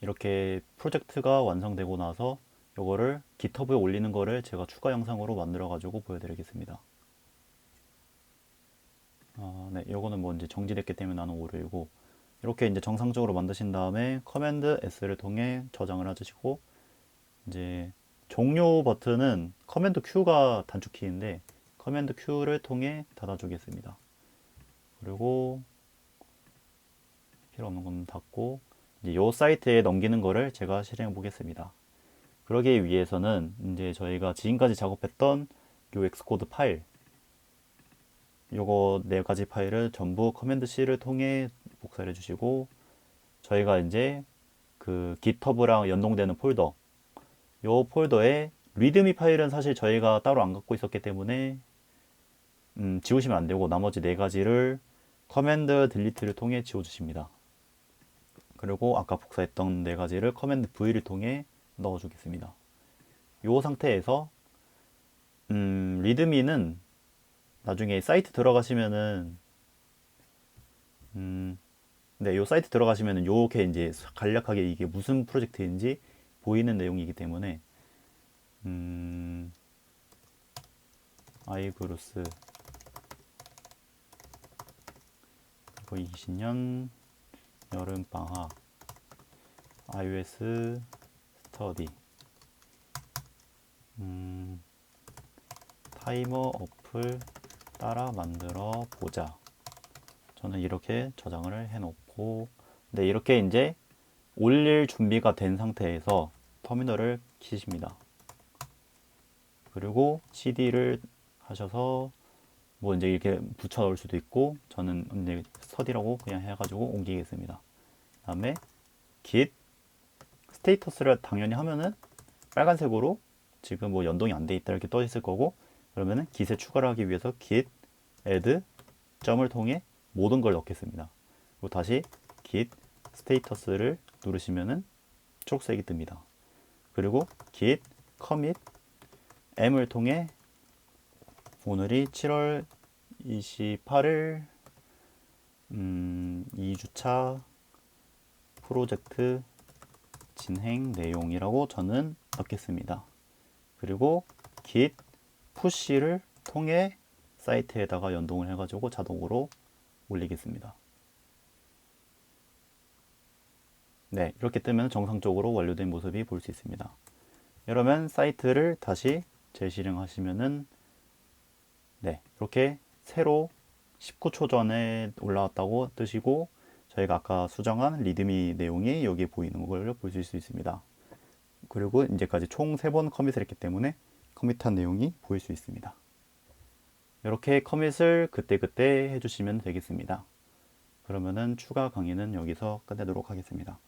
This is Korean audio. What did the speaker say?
이렇게 프로젝트가 완성되고 나서 요거를 GitHub에 올리는 거를 제가 추가 영상으로 만들어 가지고 보여드리겠습니다. 아, 네, 요거는 뭐 이제 정지됐기 때문에 나는 오류이고 이렇게 이제 정상적으로 만드신 다음에 커맨드 S를 통해 저장을 해주시고 이제 종료 버튼은 커맨드 Q가 단축 키인데 커맨드 Q를 통해 닫아주겠습니다. 그리고 필요 없는 건 닫고 요 사이트에 넘기는 거를 제가 실행해 보겠습니다. 그러기 위해서는 이제 저희가 지금까지 작업했던 요 엑스코드 파일 요거 네 가지 파일을 전부 커맨드 C를 통해 복사를 해주시고 저희가 이제 그 GitHub랑 연동되는 폴더 요 폴더에 리드미 파일은 사실 저희가 따로 안 갖고 있었기 때문에 음, 지우시면 안 되고 나머지 네 가지를 커맨드 딜리트를 통해 지워주십니다. 그리고 아까 복사했던 네 가지를 커맨드 V를 통해 넣어주겠습니다. 이 상태에서 음, 리드미는 나중에 사이트 들어가시면은 음, 네, 요 사이트 들어가시면은 요렇게 이제 간략하게 이게 무슨 프로젝트인지 보이는 내용이기 때문에 음, 아이그루스 그리고 20년 여름방학 iOS 스터디 음, 타이머 어플 따라 만들어 보자. 저는 이렇게 저장을 해 놓고 네 이렇게 이제 올릴 준비가 된 상태에서 터미널을 키십니다. 그리고 CD를 하셔서 뭐 이제 이렇게 붙여 넣을 수도 있고 저는 이제 스터디라고 그냥 해가지고 옮기겠습니다. 다음에 git 스테이터스를 당연히 하면은 빨간색으로 지금 뭐 연동이 안 돼 있다 이렇게 떠 있을 거고 그러면은 git에 추가를 하기 위해서 git add 점을 통해 모든 걸 넣겠습니다. 그리고 다시 git 스테이터스를 누르시면은 초록색이 뜹니다. 그리고 git commit m을 통해 오늘이 7월 28일 음, 2주차 프로젝트 진행 내용이라고 저는 넣겠습니다. 그리고 git push를 통해 사이트에다가 연동을 해가지고 자동으로 올리겠습니다. 네, 이렇게 뜨면 정상적으로 완료된 모습이 볼 수 있습니다. 이러면 사이트를 다시 재실행하시면은 네, 이렇게 새로 19초 전에 올라왔다고 뜨시고 저희가 아까 수정한 리드미 내용이 여기에 보이는 걸 보실 수 있습니다. 그리고 이제까지 총 3번 커밋을 했기 때문에 커밋한 내용이 보일 수 있습니다. 이렇게 커밋을 그때그때 해주시면 되겠습니다. 그러면은 추가 강의는 여기서 끝내도록 하겠습니다.